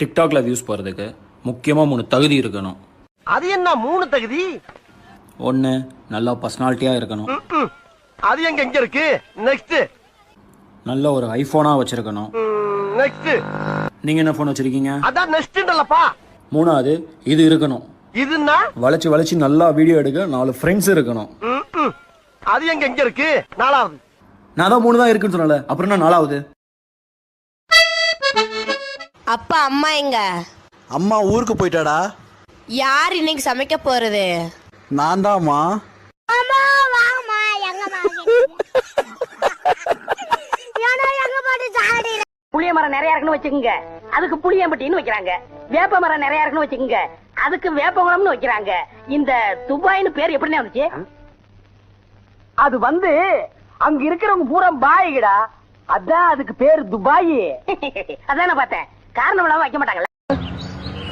டிக்டாக்ல வியூஸ் போகிறதுக்கு முக்கியமாக மூணு தகுதி இருக்கணும். அது என்ன மூணு தகுதி? ஒன்று நல்லா பர்சனாலிட்டியாக இருக்கணும். அது எங்க எங்க இருக்கு? நெக்ஸ்ட் நல்ல ஒரு ஐஃபோனாக வச்சுருக்கணும். நெக்ஸ்ட் நீங்கள் என்ன ஃபோன் வச்சுருக்கீங்க? அதான் நெக்ஸ்ட்ன்றலப்பா மூணாவது இது இருக்கணும். இதுன்னா? வளைச்சு வளைச்சு நல்லா வீடியோ எடுக்க நாலு ஃப்ரெண்ட்ஸ் இருக்கணும். அது எங்க எங்க இருக்கு? நாலாவது. நான் தான் மூணு தான் இருக்குன்னு சொன்னல அப்புறம் என்ன நாலாவது? அப்பா அம்மா எங்க? அம்மா ஊருக்கு போயிட்டாடா. யார் இன்னைக்கு சமைக்க போறது? நான் தான்மா புளிய மரம் நிறைய இருக்குன்னு வச்சுக்கோங்க. அதுக்கு புளியம்பட்டின்னு வைக்கிறாங்க. வேப்ப மரம் நிறைய இருக்குன்னு வச்சுக்கோங்க. அதுக்கு வேப்பகுளம்னு வைக்கிறாங்க. இந்த துபாய்னு பேர் எப்படிண்ணே வந்துச்சு? அது வந்து அங்க இருக்கிறவங்க பூரா பாய்கடா. அதான் அதுக்கு பேர் துபாய். அதான் நான் பார்த்தேன். காரணம் இல்லாம வைக்க மாட்டாங்கல்ல?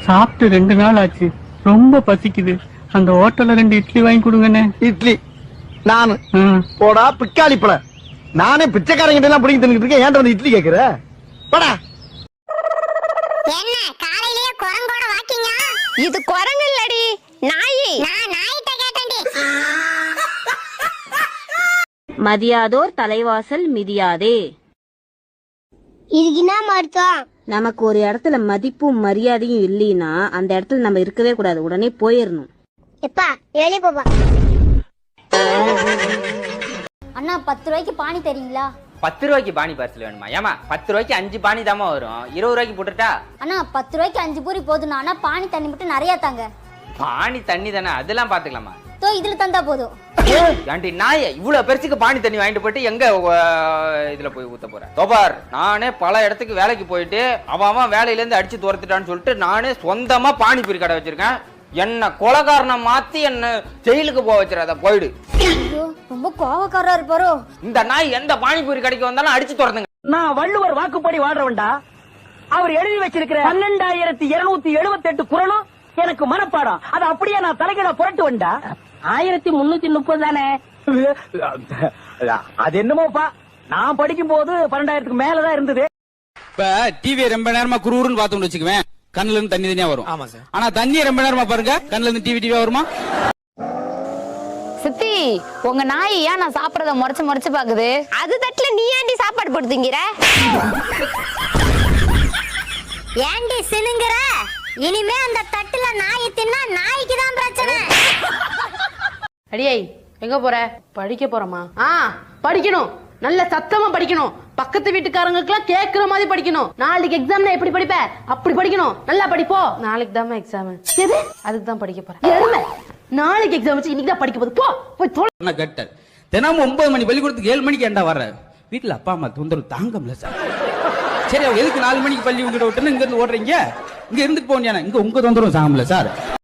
சாப்பிட்டு ரெண்டு நாள் ஆச்சு. ரொம்ப பசிக்குது. அந்த ஹோட்டல்ல ரெண்டு இட்லி வாங்கி கொடுங்கண்ணே. இட்லி. நானு. போடா பிக்காளி பழ நானே பிச்சைக்காரங்கிட்ட எல்லாம் பிடிங்கி தின்னுட்டு இருக்கேன். ஏன்டா வந்து இட்லி கேக்குற? போடா. என்ன காலையிலேயே குரங்கோட வாக்கிங்க? இது குரங்கு இல்லடி நாய். நான் நாயிட்ட கேட்டேன்டி. மதியாதோர் தலைவாசல் மிதியாதே. இதுக்கு என்ன மருத்துவம் நமக்கு ஒரு இடத்துல மதிப்பும் மரியாதையும் இல்லைன்னா அந்த இடத்துல நம்ம இருக்கவே கூடாது. உடனே போயிடணும் எப்பா வெளியே போப்பா. அண்ணா பத்து ரூபாய்க்கு பானி தரீங்களா? பத்து ரூபாய்க்கு பானி பார்சல் வேணுமா? ஏமா பத்து ரூபாய்க்கு அஞ்சு பானி தாமா வரும். இருபது ரூபாய்க்கு போட்டுட்டா? அண்ணா பத்து ரூபாய்க்கு அஞ்சு பூரி போதுண்ணா ஆனா பானி தண்ணி மட்டும் நிறைய தாங்க. பானி தண்ணி தானே? அதெல்லாம் பாத்துக்கலாமா தோ இதுல தந்தா போதும். ஏன்டி நாய இவ்வளவு பெருசுக்கு பானி தண்ணி வாங்கிட்டு போயிட்டு எங்க இதுல போய் ஊத்த போறேன் தோபார் நானே பல இடத்துக்கு வேலைக்கு போயிட்டு அவன் அவன் வேலையில இருந்து அடிச்சு துரத்துட்டான்னு சொல்லிட்டு நானே சொந்தமா பானிபூரி கடை வச்சிருக்கேன். என்ன கொலகாரனை மாத்தி என்ன ஜெயிலுக்கு போக வச்சிடாத போயிடு. ஐயோ ரொம்ப கோவக்காரரா இருப்பாரோ. இந்த நாய் எந்த பானிபூரி கடைக்கு வந்தாலும் அடிச்சு துரத்துங்க. நான் வள்ளுவர் வாக்குப்படி வாழ்றவன்டா. அவர் எழுதி வச்சிருக்கிற பன்னெண்டாயிரத்தி இருநூத்தி எழுபத்தி எட்டு குரலும் எனக்கு மனப்பாடம். அதை அப்படியே நான் தலைகீழ புரட்டுவன்டா. ஆயிரத்தி முன்னூத்தி முப்பது தானே? அது என்னமோப்பா? நான் படிக்கும் போது பன்னெண்டாயிரத்துக்கு மேலதான் இருந்தது. இப்ப டிவி ரொம்ப நேரமா குருன்னு பார்த்தோம்னு வச்சுக்குவேன். கண்ணுல இருந்து தண்ணி தனியா வரும். ஆமா சார். ஆனா தண்ணியை ரொம்ப நேரமா பாருங்க. கண்ணுல இருந்து டிவி டிவியா வருமா? சித்தி உங்க நாய் ஏன் நான் சாப்பிடறத முறைச்சு முறைச்சு பாக்குது அது தட்டுல நீ ஏண்டி சாப்பாடு போடுதுங்கிற ஏண்டி சினுங்கிற? இனிமே அந்த தட்டுல நாய் தின்னா நாய்க்கு தான் பிரச்சனை அடியை எங்க போற? படிக்க போறோமா ஆ படிக்கணும். நல்ல சத்தமா படிக்கணும். பக்கத்து வீட்டுக்காரங்களுக்குலாம் கேக்குற மாதிரி படிக்கணும். நாளைக்கு எக்ஸாம்ல எப்படி படிப்ப? அப்படி படிக்கணும். நல்லா படிப்போ? நாளைக்கு தான் எக்ஸாம் எது? அதுக்கு தான் படிக்க போறேன். எருமை. நாளைக்கு எக்ஸாம் வச்சு இன்னைக்கு தான் படிக்க போகுது. போ போய் தொலை. நான் கேட்டேன் தினமும் ஒன்பது மணி பள்ளிக்கூடத்துக்கு ஏழு மணிக்கு ஏன்டா வர்ற? வீட்டுல அப்பா அம்மா தொந்தரவு தாங்க முடியல சார் சரி எதுக்கு நாலு மணிக்கு பள்ளி உங்ககிட்ட விட்டுன்னு இங்க இருந்து ஓடுறீங்க? இங்க இருந்துட்டு போனியா இங்க உங்க தொந்தரவு தாங்க முடியல சார்.